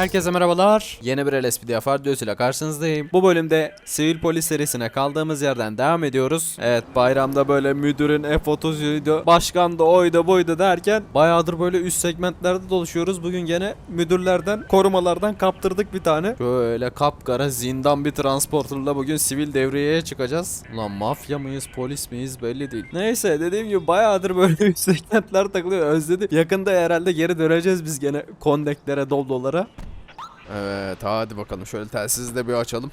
Herkese merhabalar. Yeni bir LSPD Afar ile karşınızdayım. Bu bölümde sivil polis serisine kaldığımız yerden devam ediyoruz. Evet bayramda böyle müdürün F30'uydu, başkan da oydu buydu derken bayağıdır böyle üst segmentlerde dolaşıyoruz. Bugün gene müdürlerden, korumalardan kaptırdık bir tane. Böyle kapkara zindan bir transporterla bugün sivil devriyeye çıkacağız. Ulan mafya mıyız, polis miyiz belli değil. Neyse dediğim gibi bayağıdır böyle üst segmentler takılıyor özledim. Yakında herhalde geri döneceğiz biz gene kondeklere, doblolara. Evet hadi bakalım şöyle telsizi de bir açalım.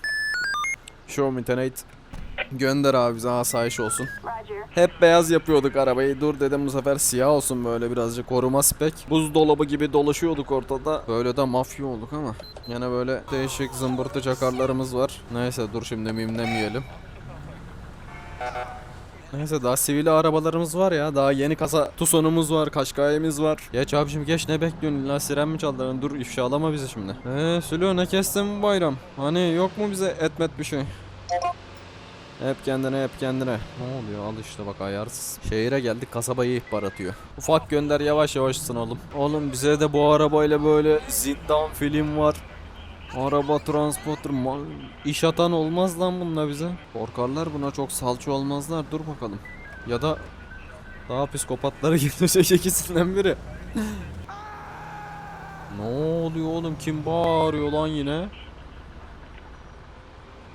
Show internet. Gönder abi bize asayiş olsun. Hep beyaz yapıyorduk arabayı. Dur dedim bu sefer siyah olsun böyle birazcık koruma spek. Buzdolabı gibi dolaşıyorduk ortada. Böyle de mafya olduk ama. Yine böyle değişik zımbırtı çakarlarımız var. Neyse dur şimdi mimlemeyelim. Neyse daha sivil arabalarımız var ya. Daha yeni kasa Tucson'umuz var. Kaşkayemiz var. Geç abicim geç ne bekliyorsun? İlla siren mi çaldın? Dur ifşalama bizi şimdi. Eee Sülo ne kestin bayram? Hani yok mu bize etmet bir şey? Hep kendine hep kendine. Ne oluyor al işte bak ayarsız. Şehire geldik kasabayı ihbar atıyor. Ufak gönder yavaş yavaşsın oğlum. Oğlum bize de bu arabayla böyle zindan film var. Araba transporter iş atan olmaz lan bununla bize. Korkarlar buna çok salça olmazlar dur bakalım. Ya da daha psikopatları getirecek ikisinden biri. ne oluyor oğlum kim bağırıyor lan yine?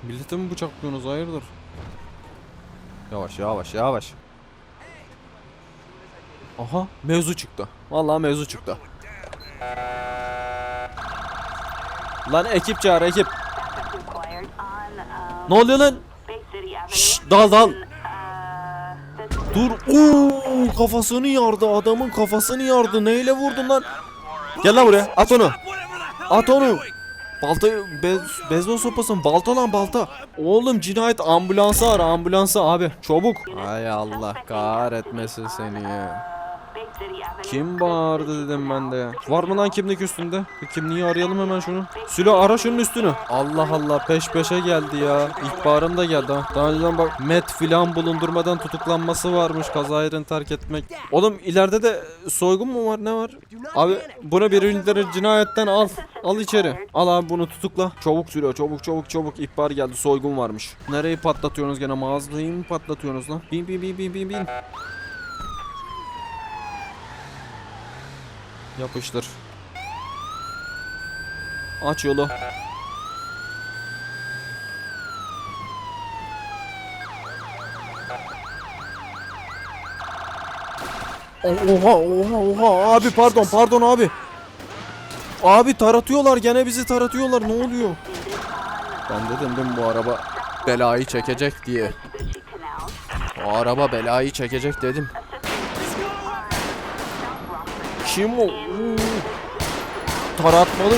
Milleti mi bıçaklıyorsunuz hayırdır? Yavaş yavaş yavaş. Aha mevzu çıktı. Vallahi mevzu çıktı. Lan ekip çağır ekip. Ne oluyor lan? Şşş dal dal. Dur. Oo kafasını yardı adamın kafasını yardı. Neyle vurdun lan? Gel lan buraya. At onu. At onu. Balta bez, bezbol sopası balta lan balta. Oğlum cinayet ambulansı ara ambulansı abi çabuk. Ay Allah kahretmesin seni ya. Kim bağırdı dedim ben de ya. Var mı lan kimlik üstünde? Bir kimliği arayalım hemen şunu. Sülo ara şunun üstünü. Allah Allah peş peşe geldi ya. İhbarım da geldi ha. Daha önceden bak met filan bulundurmadan tutuklanması varmış kaza yerini terk etmek. Oğlum ileride de soygun mu var ne var? Abi bunu birinci cinayetten al. Al içeri. Al abi bunu tutukla. Çabuk Sülo çabuk çabuk çabuk ihbar geldi soygun varmış. Nereyi patlatıyorsunuz gene mağazayı mı patlatıyorsunuz lan? Bin bin bin bin bin bin. Yapıştır. Aç yolu. Oha oha oha abi pardon pardon abi. Abi taratıyorlar gene bizi taratıyorlar ne oluyor? Ben dedim değil mi bu araba belayı çekecek diye. O araba belayı çekecek dedim. Kim o? Taratmalı.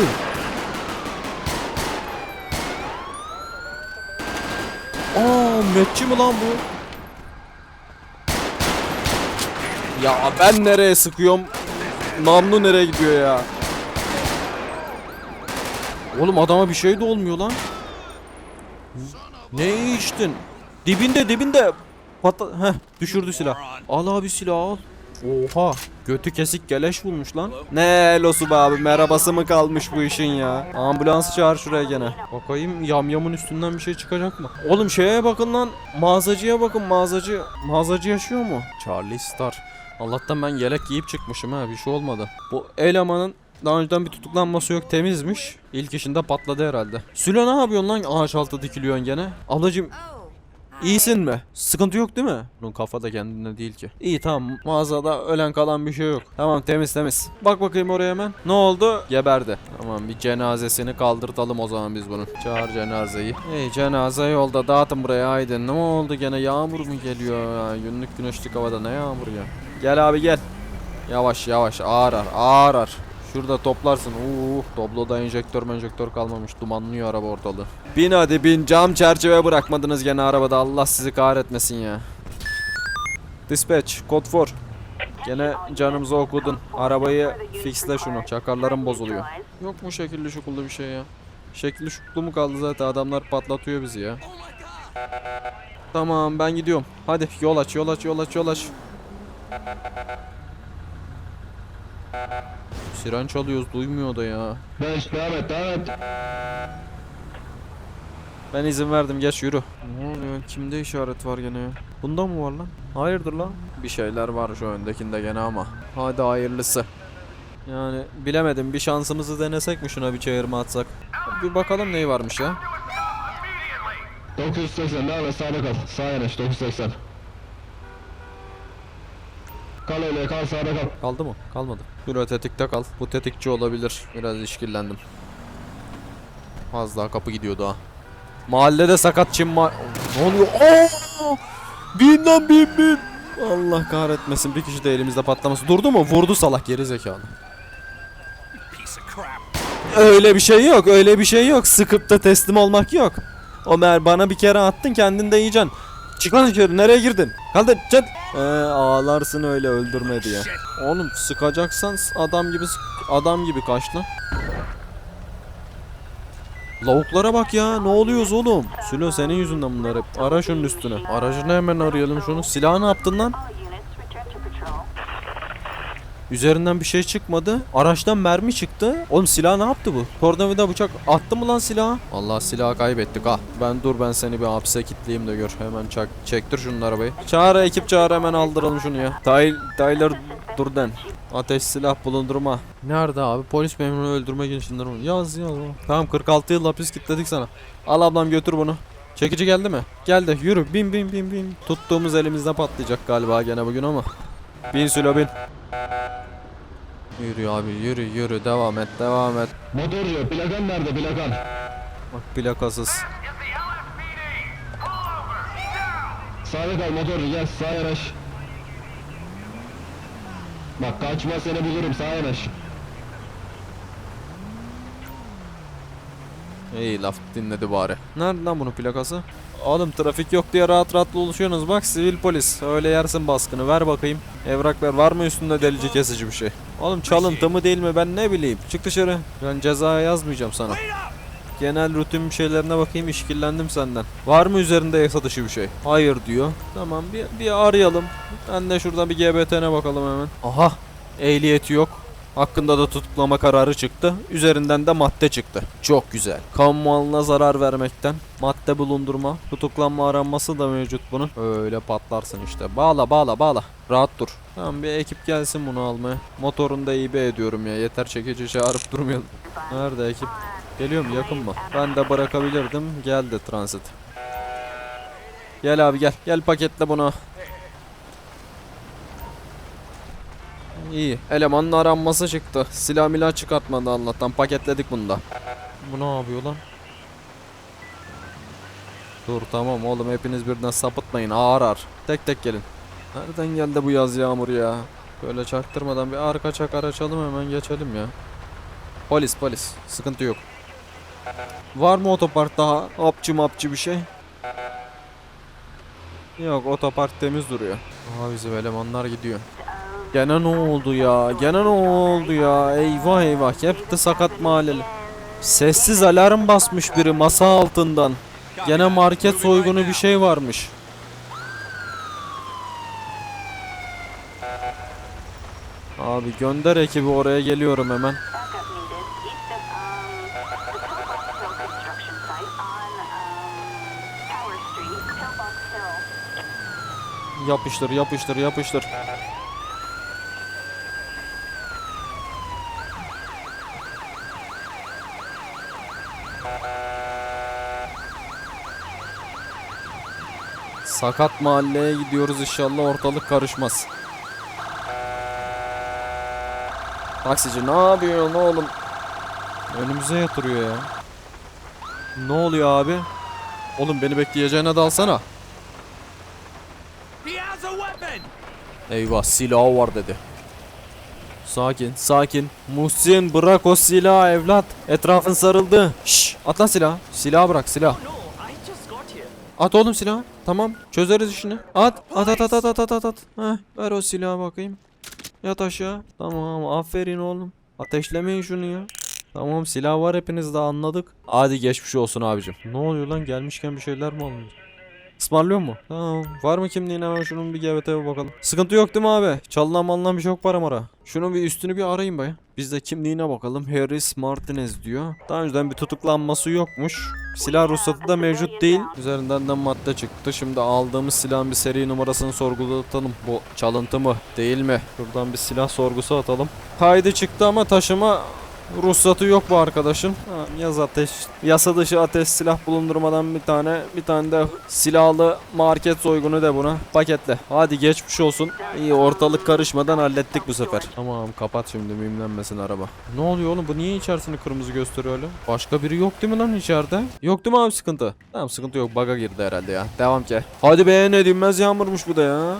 Aa, metçi mi lan bu? Ya ben nereye sıkıyorum? Namlu nereye gidiyor ya? Oğlum adama bir şey de olmuyor lan. Ne içtin? Dibinde dibinde. Patla Heh düşürdü silah. Al abi silah al. Oha. Götü kesik geleş bulmuş lan. Ne losu be abi merhabası mı kalmış bu işin ya. Ambulans çağır şuraya gene. Bakayım yamyamın üstünden bir şey çıkacak mı? Oğlum şeye bakın lan. Mağazacıya bakın mağazacı. Mağazacı yaşıyor mu? Charlie Star. Allah'tan ben yelek giyip çıkmışım ha bir şey olmadı. Bu elemanın daha önceden bir tutuklanması yok temizmiş. İlk işinde patladı herhalde. Sülo ne yapıyorsun lan ağaç altı dikiliyorsun gene? Ablacım İyisin mi? Sıkıntı yok değil mi? Bunun kafa da kendinde değil ki. İyi tamam mağazada ölen kalan bir şey yok. Tamam temiz temiz. Bak bakayım oraya hemen. Ne oldu? Geberdi. Tamam bir cenazesini kaldırtalım o zaman biz bunun. Çağır cenazeyi. Hey cenaze yolda dağıtın buraya haydi. Ne oldu gene yağmur mu geliyor ya? Günlük güneşlik havada ne yağmur ya? Gel abi gel. Yavaş yavaş ağır ağır ağır ağır. Şurada toplarsın. Uh, dobloda enjektör menjektör kalmamış. Dumanlıyor araba ortalığı. Bin hadi bin. Cam çerçeve bırakmadınız gene arabada. Allah sizi kahretmesin ya. Dispatch, kod 4. Gene canımızı okudun. Arabayı fixle şunu. Çakarlarım bozuluyor. Yok mu şekilli şukullu bir şey ya? Şekilli şuklu mu kaldı zaten adamlar patlatıyor bizi ya. Tamam ben gidiyorum. Hadi yol aç yol aç yol aç yol aç. Siren çalıyoruz duymuyor da ya. Beş devam et devam et. Ben izin verdim geç yürü. Ne oluyor? Kimde işaret var gene ya? Bunda mı var lan? Hayırdır lan? Bir şeyler var şu öndekinde gene ama. Hadi hayırlısı. Yani bilemedim bir şansımızı denesek mi şuna bir çevirme atsak? Bir bakalım neyi varmış ya. 980 devam et sağda kal. Sağ yanaş 980. Kal öyle kal sağda kal. Kaldı mı? Kalmadı. Yürü tetikte kal. Bu tetikçi olabilir. Biraz işkillendim. Az daha kapı gidiyor daha. Mahallede sakat çim ma... Ne oluyor? Aa! Bin bin bin. Allah kahretmesin bir kişi de elimizde patlaması. Durdu mu? Vurdu salak geri zekalı. Öyle bir şey yok. Öyle bir şey yok. Sıkıp da teslim olmak yok. Ömer bana bir kere attın kendin de yiyeceksin. Çık dışarı nereye girdin? Kaldır çık. Ee, ağlarsın öyle öldürme diye. Oğlum sıkacaksan adam gibi adam gibi kaç lan. Lavuklara bak ya ne oluyoruz oğlum? Sülo senin yüzünden bunlar hep. Ara şunun üstüne. Aracını hemen arayalım şunu. Silahı ne yaptın lan? Üzerinden bir şey çıkmadı. Araçtan mermi çıktı. Oğlum silah ne yaptı bu? Tornavida bıçak attı mı lan silahı? Allah silahı kaybettik ha. Ben dur ben seni bir hapse kilitleyeyim de gör. Hemen çak çektir şunun arabayı. Çağır ekip çağır hemen aldıralım şunu ya. Tyler, Tyler Durden. Ateş silah bulundurma. Nerede abi? Polis memuru öldürme girişimleri mi? Yaz yaz. Tamam 46 yıl hapis kilitledik sana. Al ablam götür bunu. Çekici geldi mi? Geldi. Yürü bin bin bin bin. Tuttuğumuz elimizde patlayacak galiba gene bugün ama. Bin Sülo bin. Yürü abi yürü yürü devam et devam et. Motorcu plakan nerede plakan? Bak plakasız. Sağda kal motorcu gel sağ yanaş. Bak kaçma seni bulurum sağ yanaş. İyi laf dinledi bari. Nerede lan bunun plakası? Oğlum trafik yok diye rahat rahat dolaşıyorsunuz. Bak sivil polis. Öyle yersin baskını. Ver bakayım. Evrak ver. Var mı üstünde delici kesici bir şey? Oğlum çalıntı mı değil mi ben ne bileyim. Çık dışarı. Ben cezaya yazmayacağım sana. Genel rutin şeylerine bakayım işkillendim senden. Var mı üzerinde yasa dışı bir şey? Hayır diyor. Tamam bir, bir arayalım. Ben de şuradan bir GBT'ne bakalım hemen. Aha ehliyeti yok. Hakkında da tutuklama kararı çıktı. Üzerinden de madde çıktı. Çok güzel. Kamu malına zarar vermekten madde bulundurma, tutuklanma aranması da mevcut bunun. Öyle patlarsın işte. Bağla bağla bağla. Rahat dur. Tamam bir ekip gelsin bunu almaya. Motorunu da ibe ediyorum ya. Yeter çekici çağırıp durmayalım. Nerede ekip? Geliyor mu yakın mı? Ben de bırakabilirdim. Geldi transit. Gel abi gel. Gel paketle bunu. İyi. Elemanın aranması çıktı. Silah milah çıkartmadı Allah'tan. Paketledik bunu da. Bu ne yapıyor lan? Dur tamam oğlum hepiniz birden sapıtmayın. Ağır ağır. Tek tek gelin. Nereden geldi bu yaz yağmur ya? Böyle çaktırmadan bir arka çakar açalım hemen geçelim ya. Polis polis. Sıkıntı yok. Var mı otopark daha apçı mapçı bir şey? Yok otopark temiz duruyor. Aha bizim elemanlar gidiyor. Gene ne oldu ya? Gene ne oldu ya? Eyvah eyvah. Hep de sakat mahalleli. Sessiz alarm basmış biri masa altından. Gene market soygunu bir şey varmış. Abi gönder ekibi oraya geliyorum hemen. Backup needed east Sakat mahalleye gidiyoruz inşallah ortalık karışmaz. Taksici ne yapıyorsun oğlum? Önümüze yatırıyor ya. Ne oluyor abi? Oğlum beni bekleyeceğine dalsana. Eyvah silahı var dedi. Sakin sakin. Muhsin bırak o silahı evlat. Etrafın sarıldı. Şşş at lan silahı. Silahı bırak silah. At oğlum silahı. Tamam çözeriz işini. At at at at at at at at. Heh, ver o silahı bakayım. Yat aşağı. Tamam aferin oğlum. Ateşlemeyin şunu ya. Tamam silah var hepiniz de anladık. Hadi geçmiş olsun abicim. Ne oluyor lan gelmişken bir şeyler mi alıyoruz? Ismarlıyor mu? Tamam. Var mı kimliğine hemen şunun bir GBT'ye bakalım. Sıkıntı yok değil mi abi? Çalınan malınan bir şey yok para mara. Şunun bir üstünü bir arayayım be. Biz de kimliğine bakalım. Harris Martinez diyor. Daha önceden bir tutuklanması yokmuş. Silah ruhsatı da mevcut değil. Üzerinden de madde çıktı. Şimdi aldığımız silahın bir seri numarasını sorgulatalım. Bu çalıntı mı? Değil mi? Buradan bir silah sorgusu atalım. Kaydı çıktı ama taşıma Ruhsatı yok bu arkadaşın. Ha, yaz ateş. Yasa dışı ateş silah bulundurmadan bir tane. Bir tane de silahlı market soygunu de buna. Paketle. Hadi geçmiş olsun. İyi ortalık karışmadan hallettik bu sefer. Tamam kapat şimdi mühimlenmesin araba. Ne oluyor oğlum bu niye içerisini kırmızı gösteriyor öyle? Başka biri yok değil mi lan içeride? Yok değil mi abi sıkıntı? Tamam sıkıntı yok baga girdi herhalde ya. Devam ki. Hadi be ne dinmez yağmurmuş bu da ya.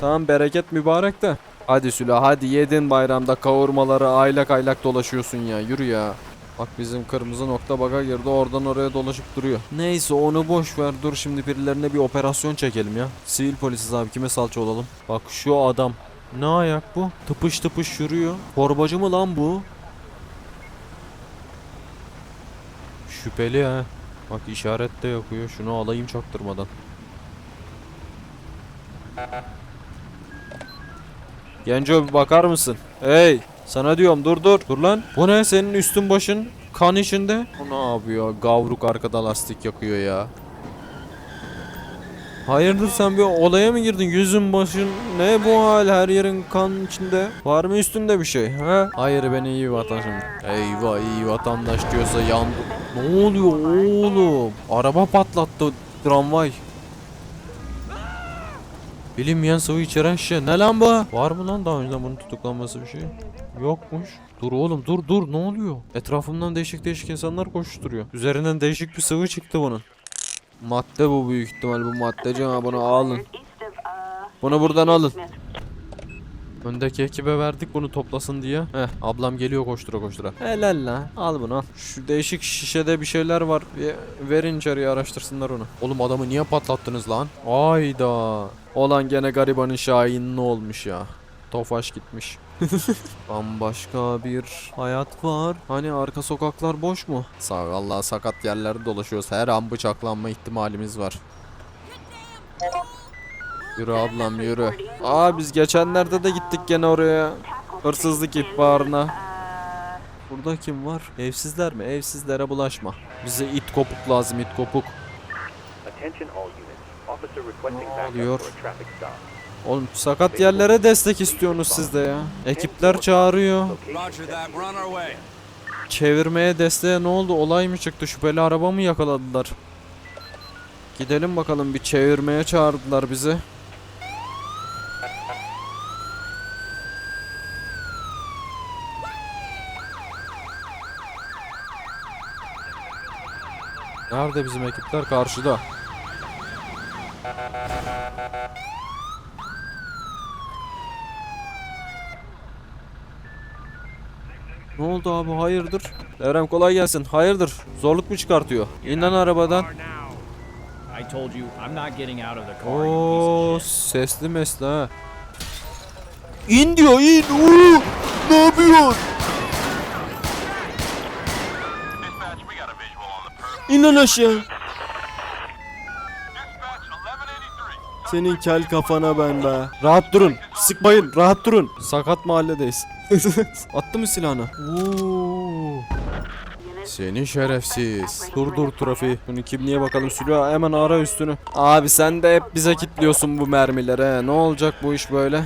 Tamam bereket mübarek de. Hadi Süla hadi yedin bayramda kavurmaları aylak aylak dolaşıyorsun ya yürü ya. Bak bizim kırmızı nokta baga girdi oradan oraya dolaşıp duruyor. Neyse onu boş ver dur şimdi birilerine bir operasyon çekelim ya. Sivil polisiz abi kime salça olalım. Bak şu adam. Ne ayak bu? Tıpış tıpış yürüyor. Torbacı mı lan bu? Şüpheli ha. Bak işaret de yakıyor. Şunu alayım çaktırmadan. Genco bir bakar mısın? Hey sana diyorum dur dur. Dur lan. Bu ne senin üstün başın kan içinde? O ne yapıyor? Gavruk arkada lastik yakıyor ya. Hayırdır sen bir olaya mı girdin? Yüzün başın ne bu hal? Her yerin kan içinde. Var mı üstünde bir şey? Ha? Hayır ben iyi vatandaşım. Eyvah iyi vatandaş diyorsa yandı. Ne oluyor oğlum? Araba patlattı tramvay. Bilinmeyen sıvı içeren şişe. Ne lan bu? Var mı lan daha önceden bunun tutuklanması bir şey? Yokmuş. Dur oğlum dur dur ne oluyor? Etrafımdan değişik değişik insanlar koşturuyor. Üzerinden değişik bir sıvı çıktı bunun. Madde bu büyük ihtimal bu maddeci ha bunu alın. Bunu buradan alın. Öndeki ekibe verdik bunu toplasın diye. Heh ablam geliyor koştura koştura. Helal la al bunu al. Şu değişik şişede bir şeyler var. Bir verin içeriye araştırsınlar onu. Oğlum adamı niye patlattınız lan? Ayda. Olan gene garibanın şahinli olmuş ya. Tofaş gitmiş. Bambaşka bir hayat var. Hani arka sokaklar boş mu? Sağ ol, Allah sakat yerlerde dolaşıyoruz. Her an bıçaklanma ihtimalimiz var. Yürü ablam yürü. Aa biz geçenlerde de gittik gene oraya. Hırsızlık ihbarına. Burada kim var? Evsizler mi? Evsizlere bulaşma. Bize it kopuk lazım it kopuk. Ne oluyor? Oğlum sakat yerlere destek istiyorsunuz siz de ya. Ekipler çağırıyor. Çevirmeye desteğe ne oldu? Olay mı çıktı? Şüpheli araba mı yakaladılar? Gidelim bakalım bir çevirmeye çağırdılar bizi. Nerede bizim ekipler? Karşıda. Ne oldu abi hayırdır? Devrem kolay gelsin. Hayırdır? Zorluk mu çıkartıyor? İn lan arabadan. Oo sesli mesle ha. İn diyor in. Oo, ne yapıyorsun? İn lan aşağı. Senin kel kafana ben be. Rahat durun. Sıkmayın. Rahat durun. Sakat mahalledeyiz. Attı mı silahını? Oo. Seni şerefsiz. Dur dur trafiği. Bunu kimliğe bakalım Sülo hemen ara üstünü. Abi sen de hep bize kilitliyorsun bu mermileri he. Ne olacak bu iş böyle?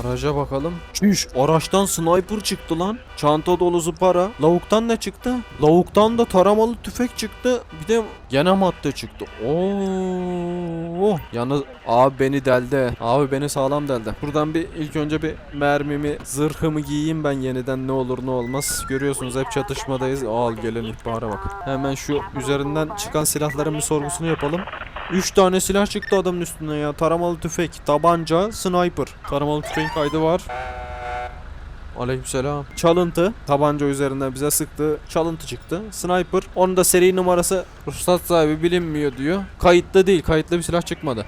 Araca bakalım. Çüş araçtan sniper çıktı lan. Çanta dolusu para. Lavuktan ne çıktı? Lavuktan da taramalı tüfek çıktı. Bir de gene madde çıktı. Oo. Yalnız abi beni deldi. Abi beni sağlam deldi. Buradan bir ilk önce bir mermimi, zırhımı giyeyim ben yeniden ne olur ne olmaz. Görüyorsunuz hep çatışmadayız. Al gelen ihbara bak. Hemen şu üzerinden çıkan silahların bir sorgusunu yapalım. 3 tane silah çıktı adamın üstüne ya. Taramalı tüfek, tabanca, sniper. Taramalı tüfeğin kaydı var. Aleykümselam. Çalıntı. Tabanca üzerinden bize sıktı. Çalıntı çıktı. Sniper. Onun da seri numarası ruhsat sahibi bilinmiyor diyor. Kayıtlı değil. Kayıtlı bir silah çıkmadı.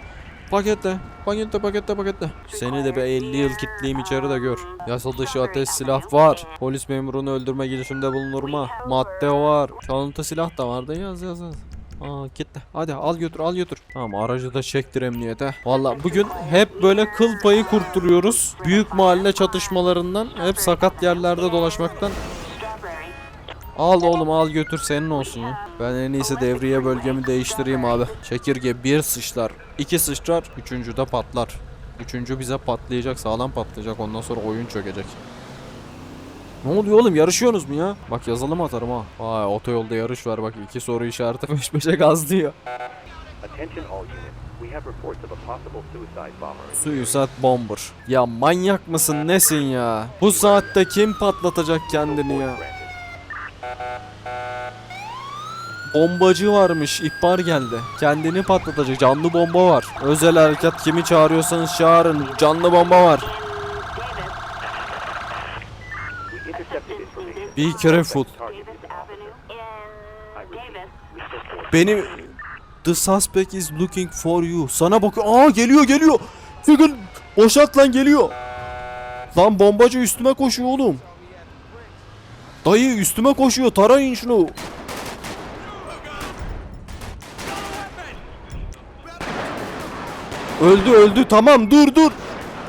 Paketle. Paketle paketle paketle. Seni de bir 50 yıl kitleyim içeri de gör. Yasal dışı ateş silah var. Polis memurunu öldürme girişiminde bulunur mu? Madde var. Çalıntı silah da vardı. Yaz yaz yaz. Aa gitti. Hadi al götür al götür. Tamam aracı da çektir emniyete. Valla bugün hep böyle kıl payı kurtturuyoruz. Büyük mahalle çatışmalarından hep sakat yerlerde dolaşmaktan. Al oğlum al götür senin olsun ya. Ben en iyisi devriye bölgemi değiştireyim abi. Çekirge bir sıçrar, iki sıçrar, üçüncü de patlar. Üçüncü bize patlayacak, sağlam patlayacak. Ondan sonra oyun çökecek. Ne oluyor oğlum yarışıyorsunuz mu ya? Bak yazılım atarım ha. Vay otoyolda yarış var bak iki soru işareti peş peşe gaz diyor. Attention all units. We have reports of a possible suicide bomber. Ya manyak mısın nesin ya? Bu saatte kim patlatacak kendini ya? Bombacı varmış ihbar geldi. Kendini patlatacak canlı bomba var. Özel harekat kimi çağırıyorsanız çağırın. Canlı bomba var. Set forth Benim The suspect is looking for you. Sana bakıyor. Aa geliyor geliyor. Figün boşalt lan geliyor. Lan bombacı üstüme koşuyor oğlum. Dayı üstüme koşuyor. Tarayın şunu. Öldü öldü tamam dur dur.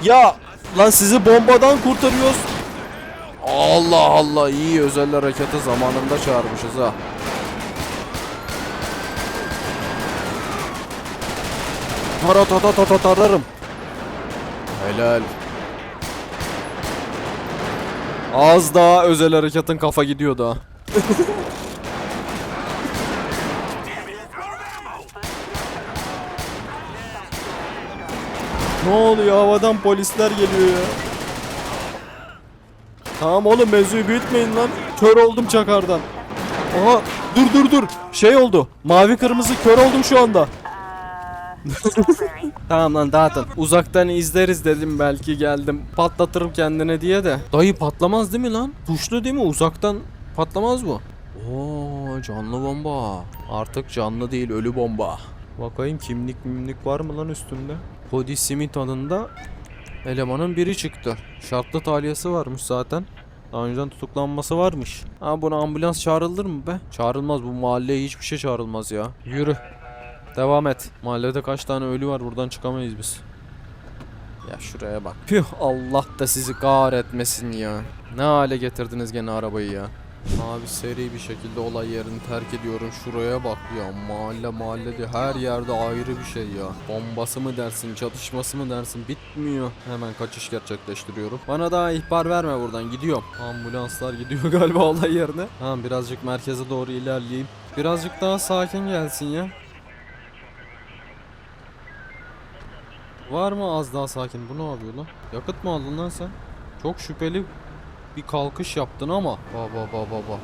Ya lan sizi bombadan kurtarıyoruz. Allah Allah iyi özel harekete zamanında çağırmışız ha. Tara tata tata tararım. Helal. Az daha özel hareketin kafa gidiyor da. ne oluyor havadan polisler geliyor ya. Tamam oğlum mevzuyu büyütmeyin lan. Kör oldum çakardan. Aha dur dur dur. Şey oldu. Mavi kırmızı kör oldum şu anda. Tamam lan dağıtın. Uzaktan izleriz dedim belki geldim. Patlatırım kendine diye de. Dayı patlamaz değil mi lan? Tuşlu değil mi? Uzaktan patlamaz mı? Oo canlı bomba. Artık canlı değil ölü bomba. Bakayım kimlik mimlik var mı lan üstünde? Cody Smith adında elemanın biri çıktı. Şartlı tahliyesi varmış zaten. Daha önceden tutuklanması varmış. Ha buna ambulans çağrılır mı be? Çağrılmaz bu mahalleye hiçbir şey çağrılmaz ya. Yürü. Devam et. Mahallede kaç tane ölü var buradan çıkamayız biz. Ya şuraya bak. Püh Allah da sizi kahretmesin ya. Ne hale getirdiniz gene arabayı ya. Abi seri bir şekilde olay yerini terk ediyorum. Şuraya bak ya. Mahalle mahalle diye her yerde ayrı bir şey ya. Bombası mı dersin, çatışması mı dersin bitmiyor. Hemen kaçış gerçekleştiriyorum. Bana daha ihbar verme buradan gidiyorum. Ambulanslar gidiyor galiba olay yerine. Tamam birazcık merkeze doğru ilerleyeyim. Birazcık daha sakin gelsin ya. Var mı az daha sakin? Bu ne yapıyor lan? Yakıt mı aldın lan sen? Çok şüpheli bir kalkış yaptın ama. Baba baba baba.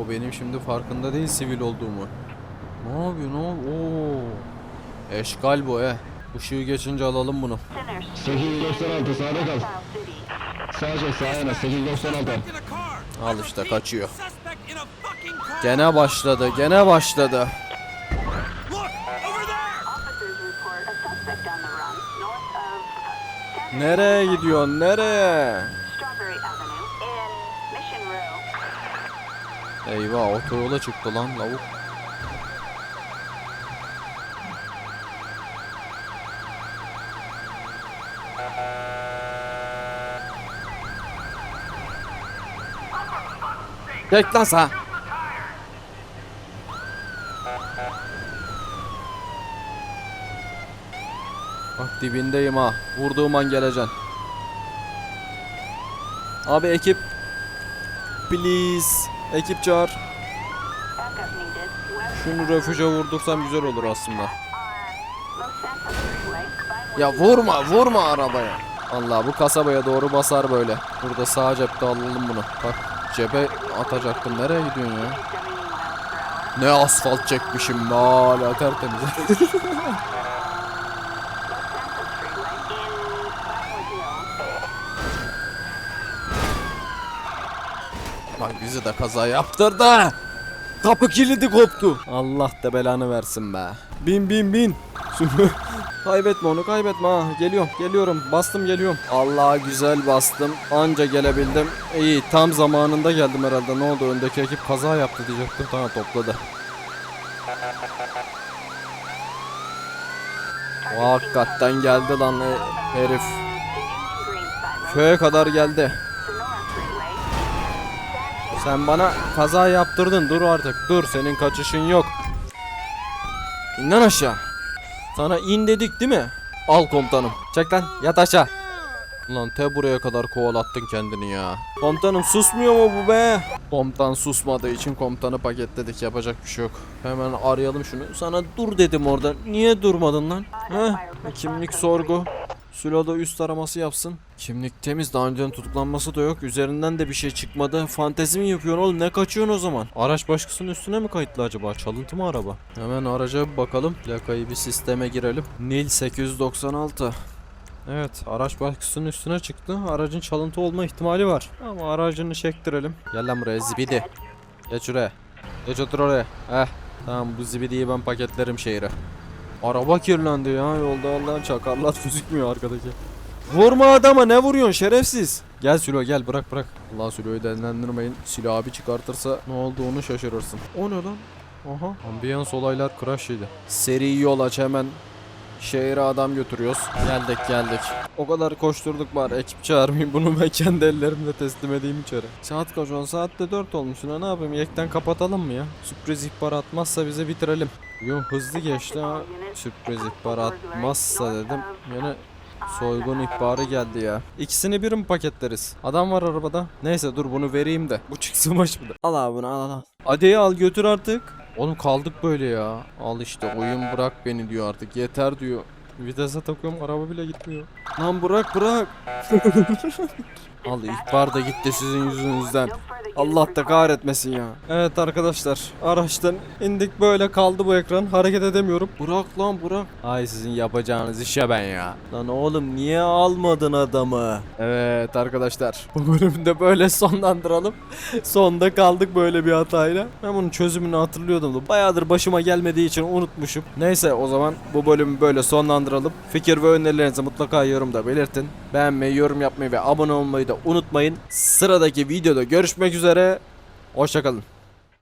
O benim şimdi farkında değil sivil olduğumu. Ne yapıyor ne yapıyor? Oo. Eşkal bu he. Işığı geçince alalım bunu. Sinners. 896 sağda kal. Sağa çek sağa yana 896. In a car. Al işte kaçıyor. Gene başladı gene başladı. Look over there. Eyvah otoyola çıktı lan lavuk. Çek lan sağa. Bak dibindeyim ha. Vurduğum an geleceksin. Abi ekip. Please. Ekip çağır. Şunu refüje vurdursam güzel olur aslında. Ya vurma vurma arabaya. Allah bu kasabaya doğru basar böyle. Burada sağ cepte alalım bunu. Bak cebe atacaktım. Nereye gidiyorsun ya? 70 miles per hour. Ne asfalt çekmişim hala tertemiz. Bak bizi de kaza yaptırdı. Kapı kilidi koptu. Allah da belanı versin be. Bin bin bin. Kaybetme onu kaybetme ha. Geliyorum geliyorum bastım geliyorum. Allah güzel bastım. Anca gelebildim. İyi tam zamanında geldim herhalde. Ne oldu öndeki ekip kaza yaptı diyecektim. Tamam topladı. Hakikaten geldi lan herif. Köye kadar geldi. Sen bana kaza yaptırdın. Dur artık. Dur. Senin kaçışın yok. İn lan aşağı. Sana in dedik değil mi? Al komutanım. Çek lan. Yat aşağı. Ulan te buraya kadar kovalattın kendini ya. Komutanım susmuyor mu bu be? Komutan susmadığı için komutanı paketledik. Yapacak bir şey yok. Hemen arayalım şunu. Sana dur dedim orada. Niye durmadın lan? Heh. Kimlik sorgu. Sülo da üst araması yapsın. Kimlik temiz daha önceden tutuklanması da yok. Üzerinden de bir şey çıkmadı. Fantezi mi yapıyorsun oğlum? Ne kaçıyorsun o zaman? Araç başkasının üstüne mi kayıtlı acaba? Çalıntı mı araba? Hemen araca bir bakalım. Plakayı bir sisteme girelim. Nil 896. Evet araç başkasının üstüne çıktı. Aracın çalıntı olma ihtimali var. Ama aracını çektirelim. Gel lan buraya zibidi. Geç şuraya. Geç otur oraya. Heh. Tamam bu zibidiyi ben paketlerim şehire. Araba kirlendi ya yolda Allah'ın çakarlar gözükmüyor arkadaki. Vurma adama ne vuruyorsun şerefsiz. Gel Sülo gel bırak bırak. Allah Sülo'yu denlendirmeyin. Silah abi çıkartırsa ne olduğunu şaşırırsın. O ne lan? Aha. Ambiyans olaylar crash yedi. Seri yol aç hemen. Şehre adam götürüyoruz. Geldik geldik. O kadar koşturduk var. Ekip çağırmayayım bunu ben kendi ellerimle teslim edeyim içeri. Saat kaç on saatte 4 olmuş. Ne yapayım yekten kapatalım mı ya? Sürpriz ihbar atmazsa bize bitirelim. Yo hızlı geçti ha. Sürpriz ihbar atmazsa dedim. Yine soygun ihbarı geldi ya. İkisini bir mi paketleriz? Adam var arabada. Neyse dur bunu vereyim de. Bu çıksın başımda. Al abi bunu al al. Hadi al götür artık. Oğlum kaldık böyle ya. Al işte oyun bırak beni diyor artık. Yeter diyor. Vitese takıyorum araba bile gitmiyor. Lan bırak bırak. Al ihbar da gitti sizin yüzünüzden. Allah da kahretmesin ya. Evet arkadaşlar araçtan indik böyle kaldı bu ekran hareket edemiyorum. Bırak lan bırak. Ay sizin yapacağınız işe ben ya. Lan oğlum niye almadın adamı? Evet arkadaşlar bu bölümde böyle sonlandıralım. Sonda kaldık böyle bir hatayla. Ben bunun çözümünü hatırlıyordum da bayağıdır başıma gelmediği için unutmuşum. Neyse o zaman bu bölümü böyle sonlandıralım. Fikir ve önerilerinizi mutlaka yorumda belirtin. Beğenmeyi, yorum yapmayı ve abone olmayı da unutmayın. Sıradaki videoda görüşmek üzere. Hoşçakalın.